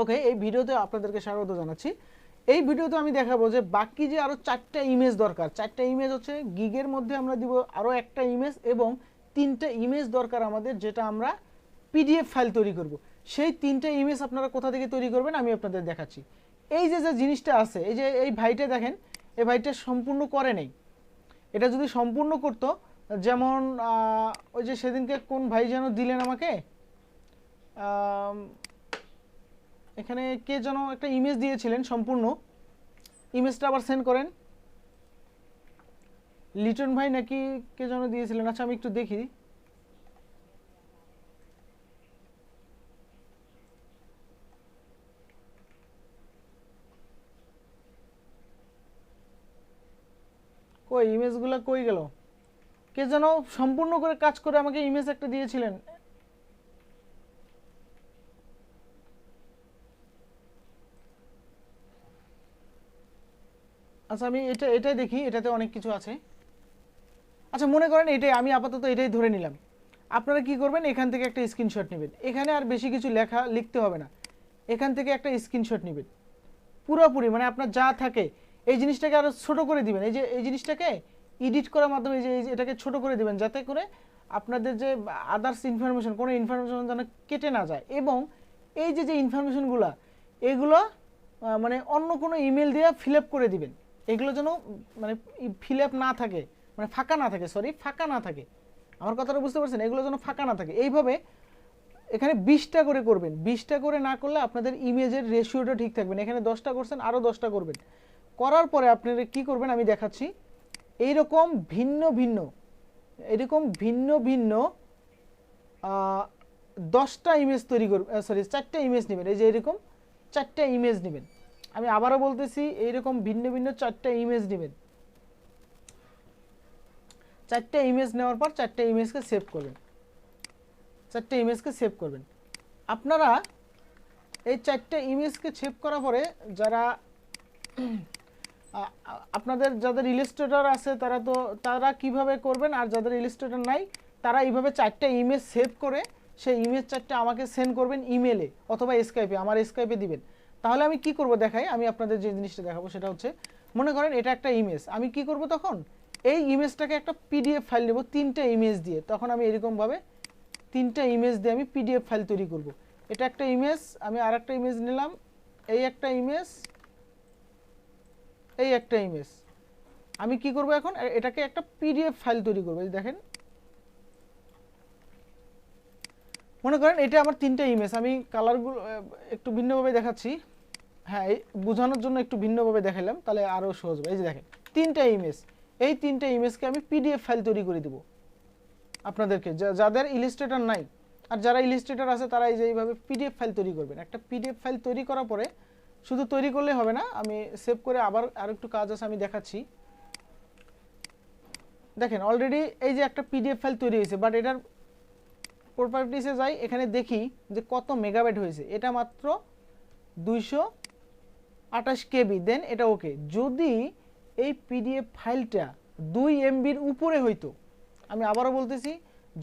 ওকে এই ভিডিওতে আপনাদেরকে স্বাগত জানাচ্ছি। এই ভিডিওতে আমি দেখাবো যে বাকি যে আরও চারটা ইমেজ দরকার চারটা ইমেজ হচ্ছে গিগের মধ্যে আমরা দিব আরও একটা ইমেজ এবং তিনটা ইমেজ দরকার আমাদের যেটা আমরা পিডিএফ ফাইল তৈরি করব। সেই তিনটা ইমেজ আপনারা কোথা থেকে তৈরি করবেন আমি আপনাদের দেখাচ্ছি। এই যে যে জিনিসটা আছে এই যে এই ভাইটা দেখেন এই ভাইটা সম্পূর্ণ করে নেই। এটা যদি সম্পূর্ণ করতো যেমন ওই যে সেদিনকে কোন ভাই যেন দিলেন আমাকে? আম, এখানে কে যেন একটা ইমেজ দিয়েছিলেন সম্পূর্ণ। ইমেজটা আবার সেন্ড করেন। লিটন ভাই নাকি কে যেন দিয়েছিলেন? আচ্ছা আমি একটু দেখি। কই ইমেজগুলো কই গেল? কে যেন সম্পূর্ণ করে কাজ করে আমাকে ইমেজ একটা দিয়েছিলেন। আচ্ছা আমি এটা, এটাই দেখি, এটাতে অনেক কিছু আছে। আচ্ছা মনে করেন এটাই, আমি আপাতত এটাই ধরে নিলাম। আপনারা কি করবেন, এখান থেকে একটা স্ক্রিনশট নেবেন। এখানে আর বেশি কিছু লেখা, লিখতে হবে না। এখান থেকে একটা স্ক্রিনশট নেবেন। পুরোপুরি মানে আপনার যা থাকে, এই জিনিসটাকে আরও ছোট করে দিবেন। এই যে, এই জিনিসটাকে এডিট করার মাধ্যমে যে এটাকে ছোট করে দিবেন, যাতে করে আপনাদের যে আদার্স ইনফরমেশন কোনো ইনফরমেশন যেন কেটে না যায়। এবং এই যে যে ইনফরমেশনগুলো এগুলো মানে অন্য কোনো ইমেল দিয়ে ফিল আপ করে দিবেন। এগুলো যেন মানে ফিল আপ না থাকে মানে ফাঁকা না থাকে সরি ফাঁকা না থাকে। আমার কথাটা বুঝতে পারছেন? এগুলো যেন ফাঁকা না থাকে। এইভাবে এখানে বিশটা করে করবেন। বিশটা করে না করলে আপনাদের ইমেজের রেশিওটা ঠিক থাকবে না। এখানে দশটা করছেন আরও দশটা করবেন। করার পরে আপনারা কি করবেন? আমি দেখাচ্ছি। এইরকম ভিন্ন ভিন্ন এরকম ভিন্ন ভিন্ন দশটা ইমেজ তৈরি করবেন সরি চারটা ইমেজ নেবেন। এই যে এরকম চারটা ইমেজ নেবেন। আমি আবারও বলতেছি, এইরকম ভিন্ন ভিন্ন চারটা ইমেজ নেবেন। চারটা ইমেজ নেওয়ার পর চারটা ইমেজকে সেভ করবেন। চারটে ইমেজকে সেভ করবেন। আপনারা এই চারটে ইমেজকে সেভ করার পরে যারা আপনাদের যাদের ইলিস্ট্রেটর আছে তারা তো, তারা কীভাবে করবেন আর যাদের ইলিস্ট্রেটর নাই, তারা এইভাবে চারটে ইমেজ সেভ করে সেই ইমেজ চারটে আমাকে সেন্ড করবেন ইমেলে অথবা স্কাইপে আমার স্কাইপে দিবেন। তাহলে আমি কি করব দেখাই? আমি আপনাদের যে জিনিসটা দেখাবো সেটা হচ্ছে, মনে করেন এটা একটা ইমেজ আমি কি করব তখন? এই ইমেজটাকে একটা পিডিএফ ফাইল নেব, তিনটে ইমেজ দিয়ে। তখন আমি এরকমভাবে তিনটা ইমেজ দিয়ে আমি পিডিএফ ফাইল তৈরি করব। এটা একটা ইমেজ আমি আর একটা ইমেজ নিলাম, এই একটা ইমেজ এই একটা ইমেজ আমি কি করব এখন? এটাকে একটা পিডিএফ ফাইল তৈরি করব দেখেন। মনে করেন এটা আমার তিনটা ইমেজ আমি কালারগুলো একটু ভিন্নভাবে দেখাচ্ছি। হ্যাঁ এই বোঝানোর জন্য একটু ভিন্নভাবে দেখালাম তাহলে আরও সহজ হবে। এই যে দেখেন, তিনটা ইমেজ এই তিনটা ইমেজকে আমি পিডিএফ ফাইল তৈরি করে দেবো আপনাদেরকে। যাদের ইলিস্ট্রেটার নাই, আর যারা ইলিস্ট্রেটার আছে, তারা এই যে এইভাবে পিডিএফ ফাইল তৈরি করবেন। একটা পিডিএফ ফাইল তৈরি করার পরে শুধু তৈরি করলে হবে না, আমি সেভ করে আবার আর একটু কাজ আছে, আমি দেখাচ্ছি। দেখেন অলরেডি এই যে একটা পিডিএফ ফাইল তৈরি হয়েছে বাট এটার প্রপার্টিসে যাই, এখানে দেখি যে কত মেগাবাইট হয়েছে। এটা মাত্র দুইশো আঠাশ কেবি। দেন এটা ওকে যদি এই পিডিএফ ফাইলটা দুই এমবির উপরে হইতো, আমি আবারও বলতেছি,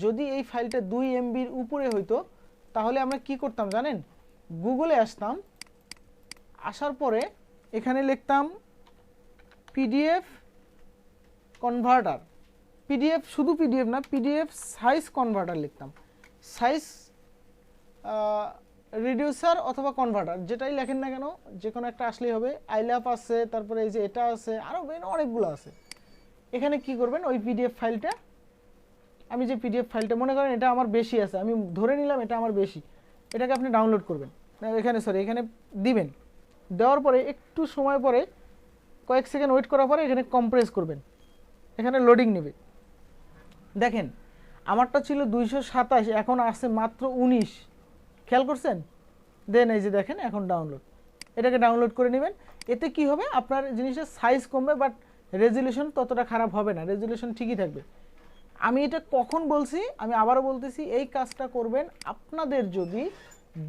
যদি এই ফাইলটা দুই এমবির উপরে হইতো, তাহলে আমরা কি করতাম জানেন? গুগলে আসতাম, আসার পরে এখানে লিখতাম পিডিএফ কনভার্টার পিডিএফ শুধু পিডিএফ না পিডিএফ সাইজ কনভার্টার লিখতাম। সাইজ রিডিউসার অথবা কনভার্টার যেটাই লেখেন না কেন যে কোনো একটা আসলেই হবে। আইলাপ আছে, তারপরে এই যে এটা আছে আরও অনেকগুলো আছে। এখানে কি করবেন? ওই পিডিএফ ফাইলটা, আমি যে পিডিএফ ফাইলটা, মনে করেন এটা আমার বেশি আছে, আমি ধরে নিলাম এটা আমার বেশি। এটাকে আপনি ডাউনলোড করবেন। এখানে সরি এখানে দিবেন। দেওয়ার পরে একটু সময় পরে, কয়েক সেকেন্ড ওয়েট করার পরে এখানে কম্প্রেস করবেন। এখানে লোডিং নেবে। দেখেন আমারটা ছিল দুইশো সাতাশ, এখন আসছে মাত্র উনিশ। খেয়াল করছেন? দেন এই যে দেখেন, এখন ডাউনলোড এটাকে ডাউনলোড করে নেবেন। এতে কি হবে? আপনার জিনিসের সাইজ কমবে বাট রেজলিউশন ততটা খারাপ হবে না। রেজলিউশন ঠিকই থাকবে। আমি এটা কখন বলছি? আমি আবারও বলতেছি, এই কাজটা করবেন আপনাদের যদি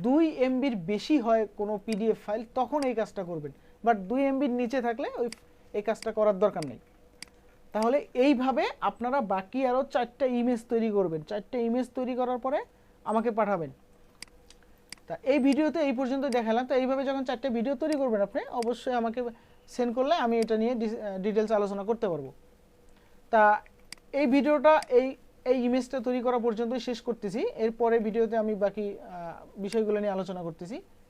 দুই এমবির বেশি হয় কোনো পিডিএফ ফাইল তখন এই কাজটা করবেন। বাট দুই এমবির নিচে থাকলে ওই এই কাজটা করার দরকার নেই। তাহলে এইভাবে আপনারা বাকি আরও চারটা ইমেজ তৈরি করবেন। চারটা ইমেজ তৈরি করার পরে আমাকে পাঠাবেন। তা এই ভিডিওতে এই পর্যন্ত দেখালাম। তো এইভাবে যখন চারটে ভিডিও তৈরি করবেন আপনি, অবশ্যই আমাকে সেন্ড করলে আমি এটা নিয়ে ডিটেলস আলোচনা করতে পারব। তা এই ভিডিওটা, এই এই ইমেজটা তৈরি করা পর্যন্তই শেষ করতেছি। এরপরে ভিডিওতে আমি বাকি বিষয়গুলো নিয়ে আলোচনা করতেছি।